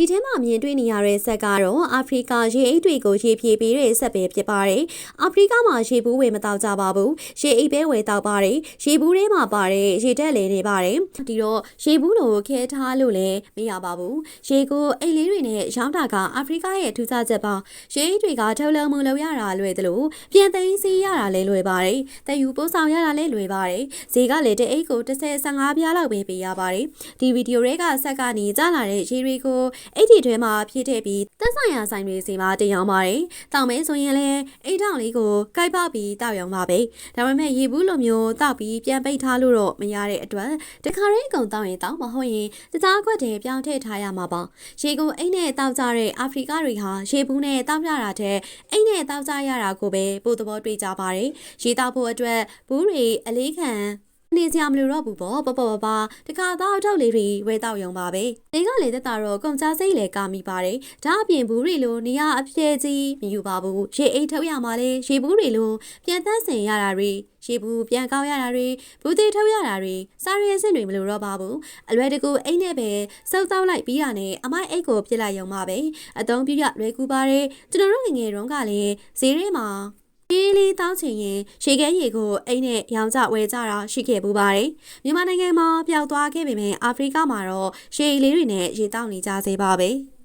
ဒီထဲမှာမြင်တွေ့နေရတဲ့ဆက်ကတော့အာဖရိကရေအိတ်တွေကိုရေဖြည့်ပေးတဲ့ဆက်ပဲဖြစ်ပါတယ်။အာဖရိကမှာရေဘူးဝယ်မတောက်ကြပါဘူး။ရေအိတ်ပဲဝယ်တောက်ပါတယ်။ရေဘူးထဲမှာပါတဲ့ရေတက်လေနေပါတယ်။ဒီတော့ရေဘူးလိုခဲထားလို့လည်းမရပါဘူး။ရေကိုအိတ်လေးတွေနဲ့ရောင်းတာကအာဖရိကရဲ့ထူးခြားချက်ပါ။ရေအိတ်တွေကထုတ်လုံးမှုလုပ်ရတာလွယ်တယ်လို့ပြန်သိမ်းစီရတာလည်းလွယ်ပါတယ်။တယူပိုးဆောင်ရတာလည်းလွယ်ပါတယ်။ဈေးကလည်းတဲ့အိတ်ကို30 15ပြားလောက်ပဲပေးရပါတယ်။ဒီဗီဒီယိုတွေကဆက်ကနေကြားလာတဲ့ရေတွေကိုအိတ်ဒီထဲမှာဖြည့်ထည့်ပြီးသက်ဆိုင်ရာဆိုင်တွေစီမှာတင်ရောင်းပါတယ်။တောင်မဲဆိုရင်လည်းအိတ်ထောင်လေးကိုကိုက်ပေါက်ပြီးတောက်ရောင်းပါပဲ။ဒါပေမဲ့ရေဘူးလိုမျိုးတောက်ပြီးပြန်ပိတ်ထားလို့တော့မရတဲ့အတွက်တခါရေးအကုန်တောက်ရင်တောက်မဟုတ်ရင်တသားခွက်တည်းပြောင်းထည့်ထားရမှာပါ။ရေကိုအိတ်နဲ့တောက်ကြတဲ့အာဖရိကတွေဟာရေဘူးနဲ့တောက်ကြတာတဲ့အိတ်နဲ့တောက်ကြရတာကိုပဲပို့သဘောတွေ့ကြပါတယ်။ရေတောက်ဖို့အတွက်ဘူးတွေအလေးခံ နေစရာမလိုတော့ဘူးပေါ့ပပပပတခါတော့အထောက်လေးတွေဝဲတောက်ရုံပါပဲနေကလေတက်တာတော့ကုန်ကြစိတ်လေကာမိပါတယ်ဒါအပြင်ဘူးတွေလိုနေရအပြဲကြီးမယူပါဘူးရေအိတ်ထုတ်ရမှာလေရေဘူးတွေလိုပြန်သန့်စင်ရတာတွေရေဘူးပြန်ကောက်ရတာတွေဘူးသေးထုတ်ရတာတွေစားရည်စင်တွေမလိုတော့ပါဘူးအလွယ်တကူအိတ်နဲ့ပဲစုပ်တောက်လိုက်ပြီးတာနဲ့အမိုက်အိတ်ကိုပြစ်လိုက်ရုံပါပဲအသုံးပြရလွယ်ကူပါတယ်ကျွန်တော်တို့ငယ်ငယ်တုန်းကလည်းဈေးထဲမှာအေးလေး တောင်းချင်ရင်ရေခဲရေကိုအိမ်နဲ့ရောင်ကြဝဲကြတာရှိခဲ့ပူပါတယ်။မြန်မာနိုင်ငံမှာပျောက်သွားခဲ့ပေမဲ့အာဖရိကမှာတော့ရေလေးတွေနဲ့ရေတောက်နေကြသေးပါပဲ။